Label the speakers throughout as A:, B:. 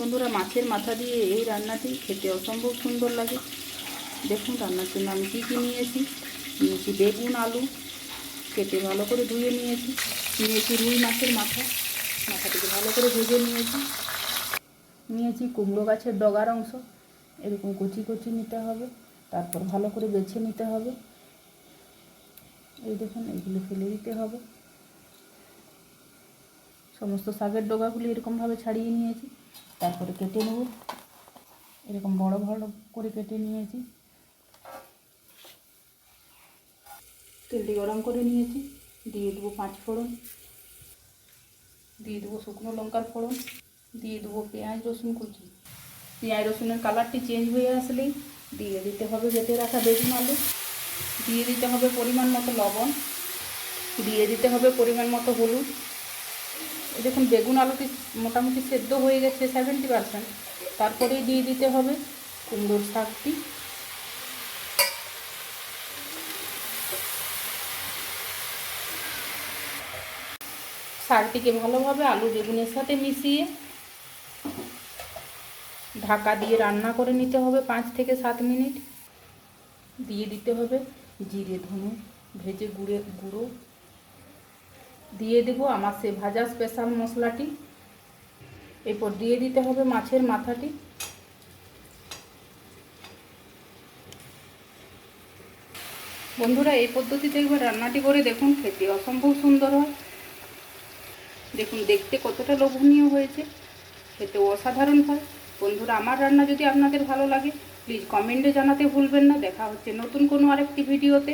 A: বন্ধুরা মাছের মাথা দিয়ে এই রান্নাটি খেতে অসম্ভব সুন্দর লাগে। দেখুন রান্নার জন্য আমি কী কী নিয়েছি। নিয়েছি বেগুন, আলু, কেটে ভালো করে ধুয়ে নিয়েছি। নিয়েছি রুই মাছের মাথা, মাথাটিকে ভালো করে ভেজে নিয়েছি। নিয়েছি কুমড়ো গাছের ডগার অংশ, এরকম কুচি কুচি নিতে হবে, তারপর ভালো করে বেছে নিতে হবে। এই দেখুন এইগুলো ফেলে দিতে হবে। সমস্ত শাকের ডগাগুলি এরকমভাবে ছাড়িয়ে নিয়েছি। তারপরে কেটে নেব। এরকম বড় বড় করে কেটে নিয়েছি। তেলটি গরম করে নিয়েছি। দিয়ে দেবো পাঁচ ফোড়ন। দিয়ে দেবো শুকনো লঙ্কার ফোড়ন। দিয়ে দেবো পেঁয়াজ, রসুন কুচি। পেঁয়াজ, রসুনের কালারটি চেঞ্জ হয়ে আসলেই দিয়ে দিতে হবে বেটে রাখা বেগুন আলু। দিয়ে দিতে হবে পরিমাণ মতো লবণ। দিয়ে দিতে হবে পরিমাণ মতো হলুদ। দেখুন, বেগুন আলুটি মোটামুটি সেদ্ধ হয়ে গেছে সেভেন্টি পারসেন্ট তারপরেই দিয়ে দিতে হবে কুমড়োর শাকটি। শাকটিকে ভালোভাবে আলু বেগুনের সাথে মিশিয়ে ঢাকা দিয়ে রান্না করে নিতে হবে পাঁচ থেকে সাত মিনিট। দিয়ে দিতে হবে জিরে ধনে, ভেজে গুঁড়ে, গুঁড়ো দিয়ে দেবো আমার সে ভাজা স্পেশাল মশলাটি। এরপর দিয়ে দিতে হবে মাছের মাথাটি। বন্ধুরা, এই পদ্ধতিতে একবার রান্নাটি করে দেখুন, খেতে অসম্ভব সুন্দর হয়। দেখুন, দেখতে কতটা লোভনীয় হয়েছে, খেতে অসাধারণ হয়। বন্ধুরা, আমার রান্না যদি আপনাদের ভালো লাগে প্লিজ কমেন্টে জানাতে ভুলবেন না। দেখা হচ্ছে নতুন কোনো আরেকটি ভিডিওতে।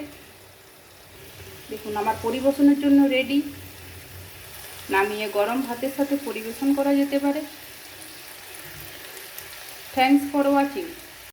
A: দেখুন, আমার পরিবেশনের জন্য রেডি নামিয়ে গরম ভাতের সাথে পরিবেশন করা যেতে পারে। Thanks for watching